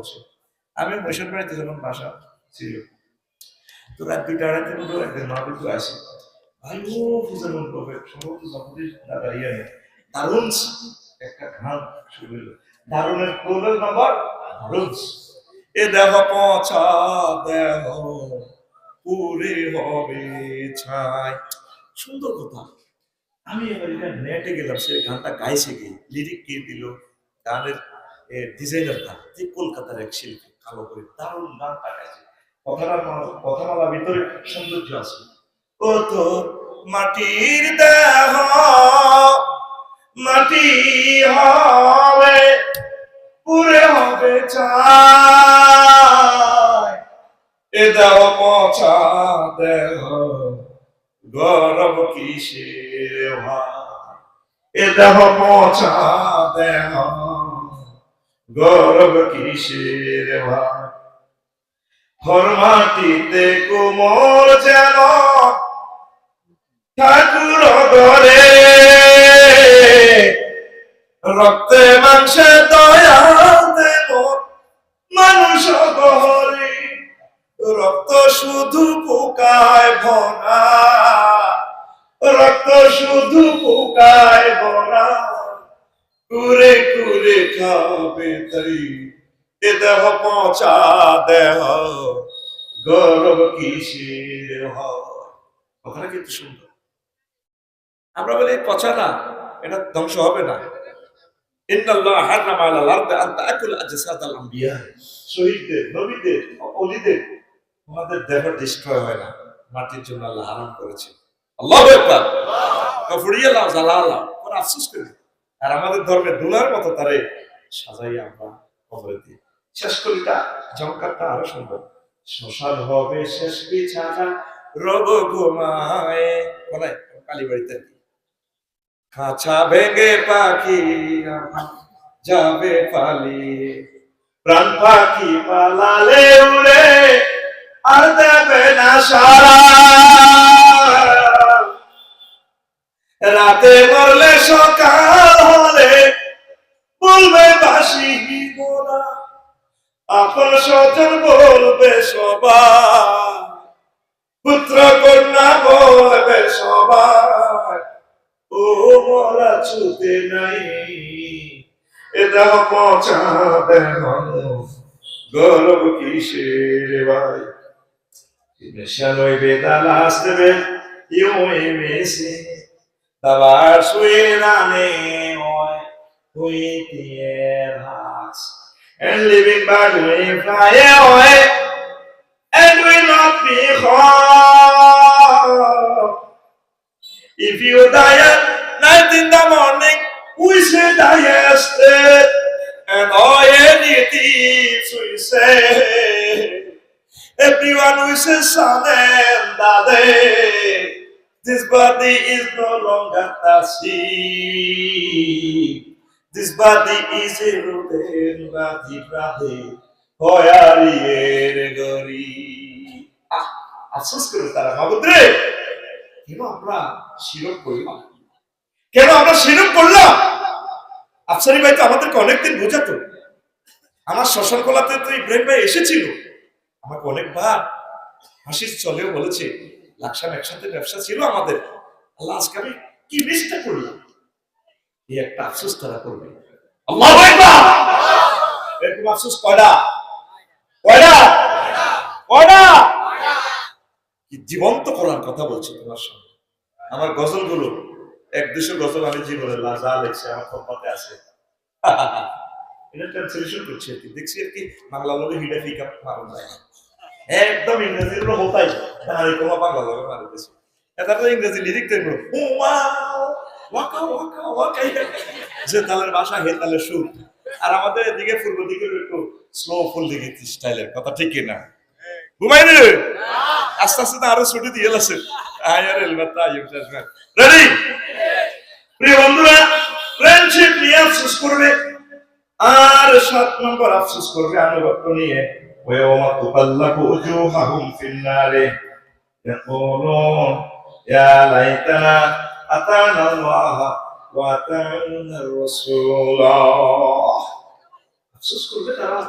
বলছে। আমি বৈশাখ বাড়িতে যখন বাসা ছিল, তো রাত দুইটা আড়াইতে মতো একদিন আসি। সম্ভবত জগদীশ দাদা দারুণ একটা গান শুরু দারুণের দারুণ। এ দেহ পচা দেহ, পুরে হবে ছাই। সুন্দর কথা। আমি এবার নেটে গেলাম, সে গানটা গাইছে কে? লিরিক কে দিল? গানের ডিজাইনার গান যে কলকাতার এক শিল্পী, কালো করে দারুণ গানটা গাইছে কথাটার কথামালা ভিতরে সৌন্দর্য আছে। ও তো মাটির দেহ, মাটি হবে পুরে হবে চাই এ দেহ পচা দেহ গরব ভাই এ দেহ পচা দেহ গরব কিসের ভাই হরমাটিতে কোমল যেন ঠাকুর ঘরে। রক্তে মাংসে দয়া দেব, মানুষ ঘরে রক্ত শুধু পোকায় ভরা। রক্ত শুধু পোকায় কুরে কুরে খাবে তাই। এ দেহ পচা দেহ গৌরব কিসের কথাটা কিন্তু সুন্দর। আমরা বলি পচা না, এটা ধ্বংস হবে না। ইন্নাল্লাহ হারামা আলাল আরদি আন তাকুল আজসাদাল আম্বিয়া। শহীদদের, নবীদের ডিস্ট্রয় হয় না। মাটির জন্য আল্লাহ হারাম করেছে। আর আমাদের ধর্মের দুলার মতো তারে সাজাই আমরা কবরে দিই। শেষ কলিটা জমকারটা আরও সুন্দর। শ্মশান হবে শেষ বিছানা, রব ঘুমায়। বলে, কালীবাড়িতে খাঁচা ভেঙে পাখি যাবে পালিয়ে। প্রাণ পাখি পালালে উড়ে, আর দেবে না সারা। আপন স্বজন বলবে সবার পুত্র কন্যা বলবে সবার ও মরা ছুতে নাই। এটা পচাবে গরব কিসে রে ভাই বেদালাস দেবে And living by doing fly away And we not be home If you die at night in the morning We say die yesterday And all anything we say Everyone wishes son and daddy. This body is no longer the sea. This body is a rooted body, body. হয়ারিয়ের গরি আহ, আফসোস করে তারা আমরা শিরক করলাম কেন আমরা শিরক করলাম আফসারি ভাই তো আমাদেরকে অনেকদিন বোঝাতো আমার শ্মশান কলাতে তো ইব্রাহিম ভাই এসেছিল আমাকে অনেকবার হাসির চলেও বলেছে লাকসাম একসাথে ব্যবসা ছিল আমাদের আল্লাহ আজকে আমি কি মিসটা করলাম এই একটা আফসোস তারা করবে। এরকম আফসোস কয়টা? কয়টা? কয়টা? কি জীবন্ত করার কথা বলছি তোমার সঙ্গে আমার গজলগুলো এক দুশো গজল আমি জীবনে লা- যা আমার কপাতে আছে। এটা ট্রান্সলেশন করছি আর কি। দেখছি আর কি বাংলা লোকে হিডা ফিকা মারুন যায় একদম ইংরেজির উপর হতাই। তাহলে কোনো বাংলা লোকে মারে দিছে এটা ইংরেজি লিরিক দেখব। ওয়াকা ওয়াকা ওয়াকা যে তালের ভাষা হে তালের সুর আর আমাদের এদিকে পূর্ব দিকে একটু স্লো ফুল দিকে স্টাইলের কথা ঠিক না ঘুমাই রে আস্তে আস্তে তো আরো ছুটি দিয়ে আছে আয়ার হেলমেট আইম শেষমেট রেডি প্রিয় বন্ধুরা ফ্রেন্ডশিপ নিয়ে আফসোস করবে আর সাত নম্বর আফসোস করবে আনুগত্য নিয়ে ويوم تقلب وجوههم في النار يقولون يا ليتنا أطعنا الله وأطعنا الرسول আফসোস করবে তারা